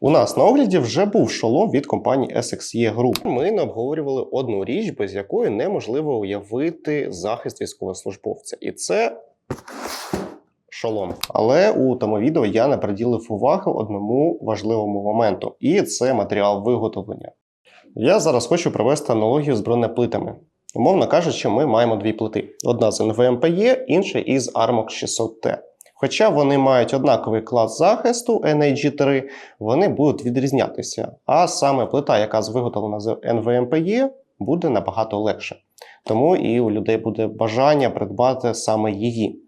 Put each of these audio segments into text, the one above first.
У нас на огляді вже був шолом від компанії SXE Group. Ми не обговорювали одну річ, без якої неможливо уявити захист військовослужбовця, і це шолом. Але у тому відео я не приділив уваги одному важливому моменту, і це матеріал виготовлення. Я зараз хочу провести аналогію з бронеплитами. Умовно кажучи, ми маємо дві плити: одна з NVMPE, інша із Armox 600T. Хоча вони мають однаковий клас захисту NAG3, вони будуть відрізнятися. А саме плита, яка виготовлена з NVMPE, буде набагато легше. Тому і у людей буде бажання придбати саме її.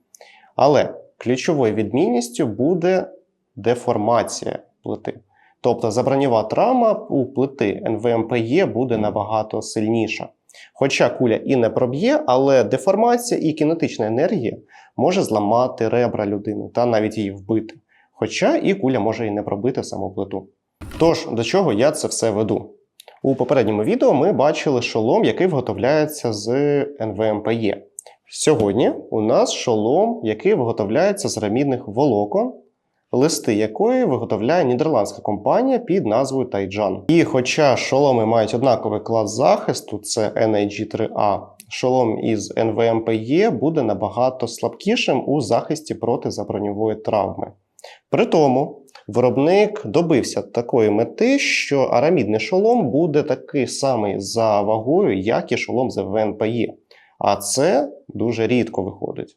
Але ключовою відмінністю буде деформація плити. Тобто забронєва травма у плити NVMPE буде набагато сильніша. Хоча куля і не проб'є, але деформація і кінетична енергія може зламати ребра людини та навіть її вбити. Хоча і куля може і не пробити саму плиту. Тож, до чого я це все веду? У попередньому відео ми бачили шолом, який виготовляється з NVMPE. Сьогодні у нас шолом, який виготовляється з рамідних волокон, листи якої виготовляє нідерландська компанія під назвою Тайджан. І хоча шоломи мають однаковий клас захисту, це NAG3A, шолом із NVMPE буде набагато слабкішим у захисті проти заброньової травми. При тому виробник добився такої мети, що арамідний шолом буде такий самий за вагою, як і шолом з NVMPE. А це дуже рідко виходить.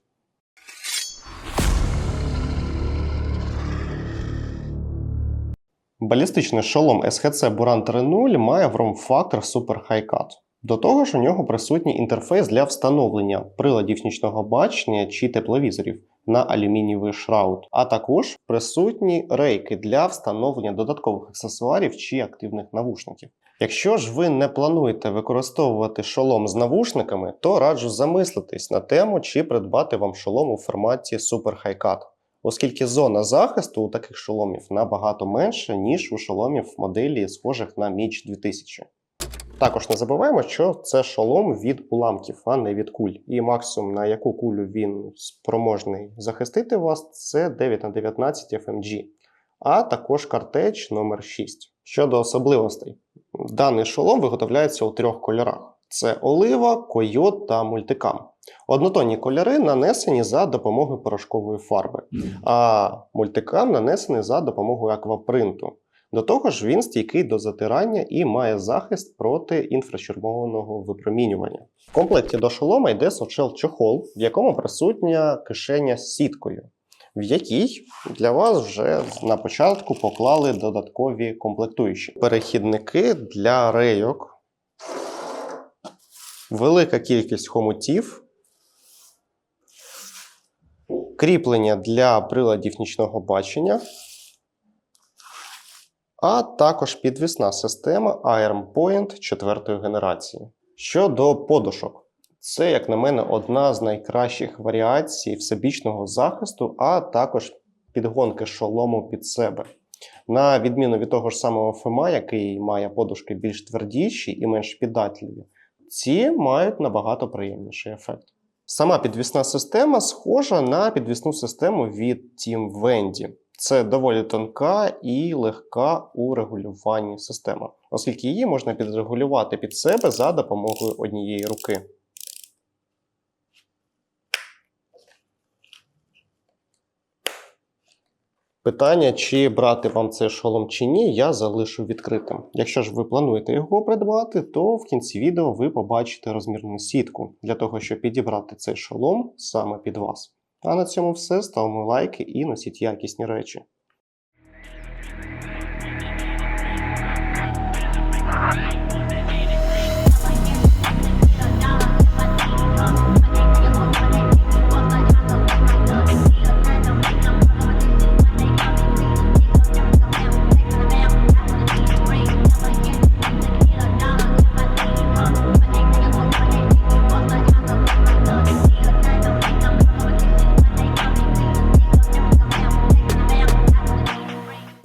Балістичний шолом SHC Buran 3.0 має вром-фактор Super High Cut. До того ж, у нього присутній інтерфейс для встановлення приладів нічного бачення чи тепловізорів на алюмінієвий шраут, а також присутні рейки для встановлення додаткових аксесуарів чи активних навушників. Якщо ж ви не плануєте використовувати шолом з навушниками, то раджу замислитись на тему, чи придбати вам шолом у форматі Super High Cut оскільки зона захисту у таких шоломів набагато менша, ніж у шоломів моделі, схожих на Міч 2000. Також не забуваємо, що це шолом від уламків, а не від куль. І максимум, на яку кулю він спроможний захистити вас, це 9 на 19 FMG, а також картеч номер 6 Щодо особливостей, даний шолом виготовляється у трьох кольорах: це олива, койот та мультикам. Однотонні кольори нанесені за допомогою порошкової фарби, а мультикам нанесений за допомогою аквапринту. До того ж, він стійкий до затирання і має захист проти інфрачервоного випромінювання. В комплекті до шолома йде сочел чохол, в якому присутня кишеня з сіткою, в якій для вас вже на початку поклали додаткові комплектуючі перехідники для рейок, велика кількість хомутів кріплення для приладів нічного бачення, а також підвісна система Iron Point 4 генерації. Щодо подушок, це, як на мене, одна з найкращих варіацій всебічного захисту, а також підгонки шолому під себе. На відміну від того ж самого ФМА, який має подушки більш твердіші і менш піддатливі, ці мають набагато приємніший ефект. Сама підвісна система схожа на підвісну систему від Team Wendy. Це доволі тонка і легка у регулюванні система, оскільки її можна підрегулювати під себе за допомогою однієї руки. Питання, чи брати вам цей шолом чи ні, я залишу відкритим. Якщо ж ви плануєте його придбати, то в кінці відео ви побачите розмірну сітку для того, щоб підібрати цей шолом саме під вас. А на цьому все. Ставимо лайки і носіть якісні речі. Thank you.